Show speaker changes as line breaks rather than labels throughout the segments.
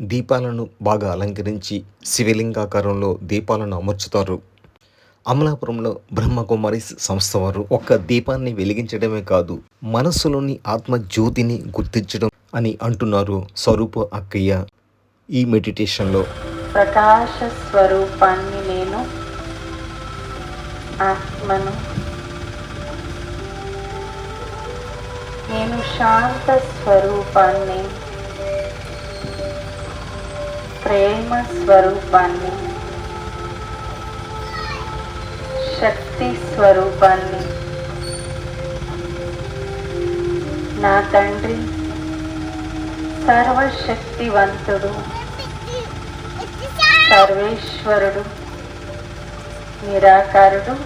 దీపాలను బాగా అలంకరించి శివలింగాకారంలో దీపాలను అమర్చుతారు. అమలాపురంలో బ్రహ్మకుమారి సంస్థ వారు ఒక్క దీపాన్ని వెలిగించడమే కాదు మనస్సులోని ఆత్మజ్యోతిని గుర్తించడం అని అంటున్నారు స్వరూప అక్కయ్య ఈ మెడిటేషన్లో.
ప్రకాశ స్వరూపాన్ని నేను ఆత్మను నేను శాంత స్వరూపాన్ని ప్రేమ స్వరూపాన్ని శక్తి స్వరూపాన్ని నా తండ్రి సర్వశక్తివంతుడు సర్వేశ్వరుడు నిరాకారుడు.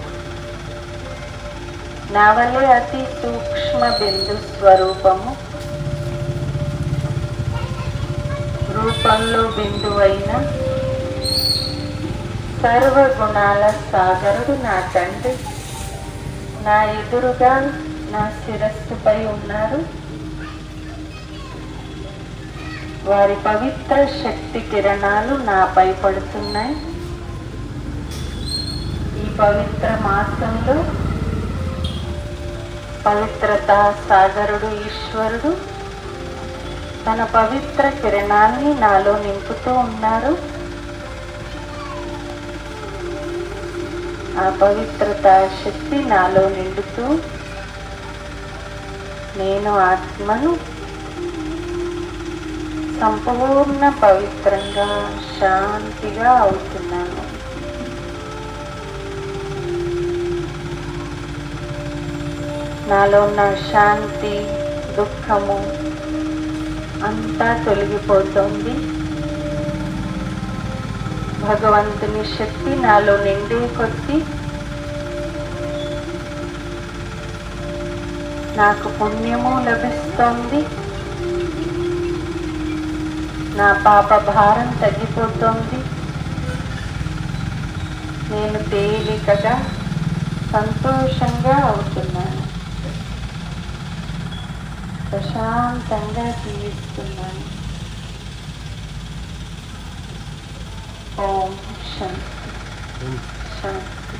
నా వలె అతి సూక్ష్మ బిందు స్వరూపము రూపంలో బిందువైన సర్వగుణాల సాగరుడు నా తండ్రి. నా ఎదురుగా నా శిరస్సుపై ఉన్నారు. వారి పవిత్ర శక్తి కిరణాలు నాపై పడుతున్నాయి. ఈ పవిత్ర మాసంలో పవిత్రత సాగరుడు ఈశ్వరుడు తన పవిత్ర కిరణాన్ని నాలో నింపుతూ ఉన్నారు. ఆ పవిత్రత శక్తి నాలో నిండుతూ నేను ఆత్మను సంపూర్ణ పవిత్రంగా శాంతిగా అవుతున్నాను. నాలో ఉన్న శాంతి దుఃఖము అంతా తొలగిపోతుంది. భగవంతుని శక్తి నాలో నిండే కొద్దీ నాకు పుణ్యము లభిస్తోంది. నా పాప భారం తగ్గిపోతోంది. నేను తేలికగా సంతోషంగా అవుతున్నాను. ప్రశాంతంగా జీవిస్తున్నాను ఓం శాంతి శాంతి